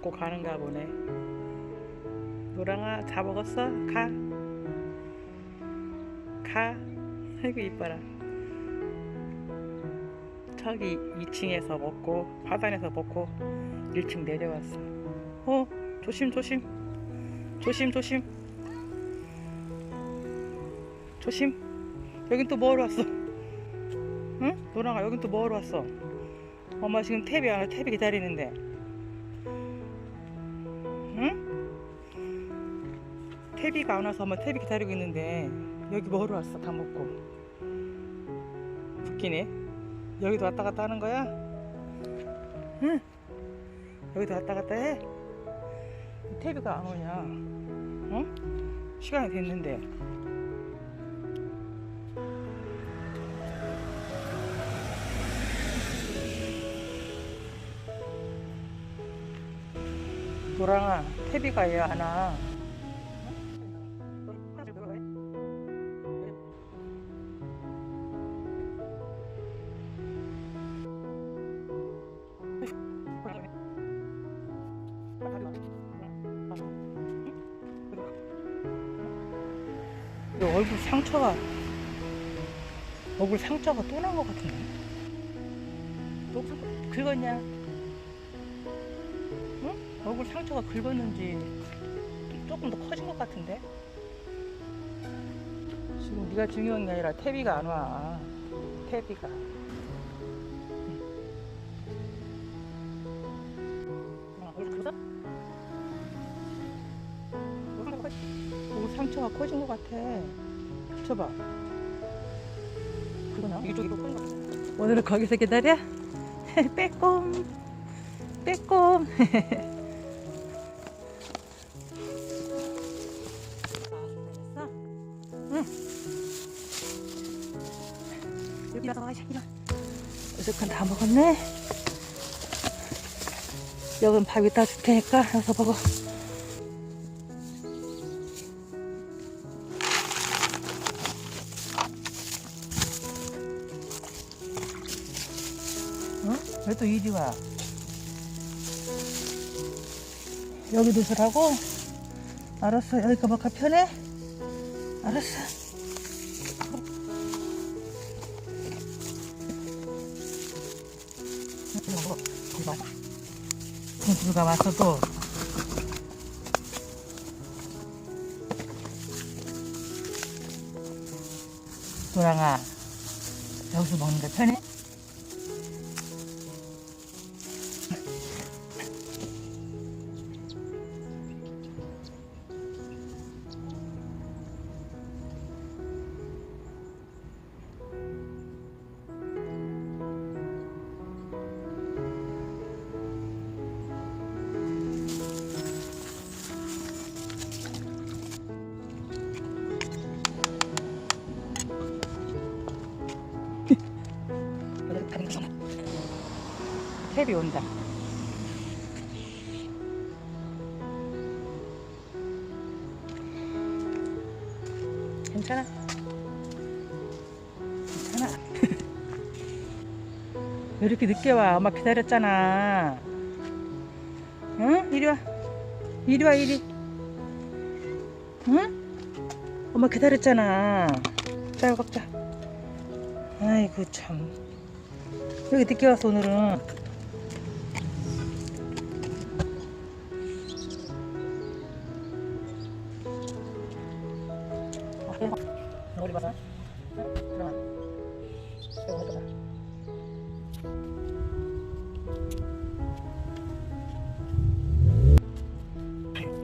먹고 가는가 보네. 노랑아 다 먹었어? 가. 가. 아이고 이뻐라. 저기 2층에서 먹고 바단에서 먹고 1층 내려왔어. 어 조심 조심 조심 조심 조심. 여긴 또 뭐하러 왔어? 응? 노랑아 여긴 또 뭐하러 왔어? 엄마 지금 탭이 안 와. 탭이 기다리는데. 탭이가 안 와서 엄마 탭이 기다리고 있는데 여기 뭐하러 왔어? 다 먹고. 웃기네. 여기도 왔다 갔다 하는 거야? 응? 여기도 왔다 갔다 해? 탭이가 안 오냐? 어? 시간이 됐는데. 노랑아, 태비가 얘 하나. 얼굴 상처가 얼굴 상처가 또 난 것 같은데. 너 긁었냐? 응? 얼굴 상처가 긁었는지 조금 더 커진 것 같은데? 지금 네가 중요한 게 아니라 태비가 안 와. 태비가. 상처가 커진 것 같아. 쳐봐. 그거나 이쪽 이거 큰거 같아. 오늘은 거기서 기다려? 빼꼼. 빼꼼. 어저께 다 먹었네. 여긴 밥 이 따 줄 테니까 여기서 먹어. 왜 또 이리 와? 여기 두시라고? 알았어. 여기가 뭐가 편해? 알았어. 공주가 와서도 도랑아 여기서 먹는 게 편해? 탭이 온다. 괜찮아? 괜찮아. 왜 이렇게 늦게 와? 엄마 기다렸잖아. 응? 이리 와. 이리 와, 이리. 응? 엄마 기다렸잖아. 자, 먹자. 아이고, 참. 왜 이렇게 늦게 왔어, 오늘은? 머리 봐라. 들어가. 이거 먹어봐.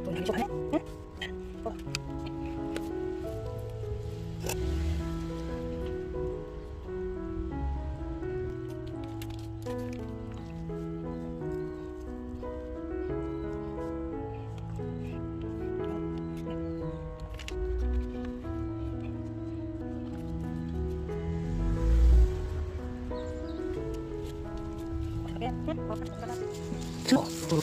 너이 这，这个。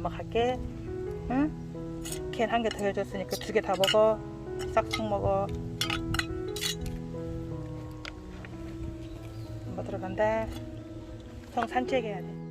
엄마 갈게. 응? 캔 한 개 더 해줬으니까 두 개 다 먹어. 싹둑 먹어. 엄마 들어간다. 형 산책해야 돼.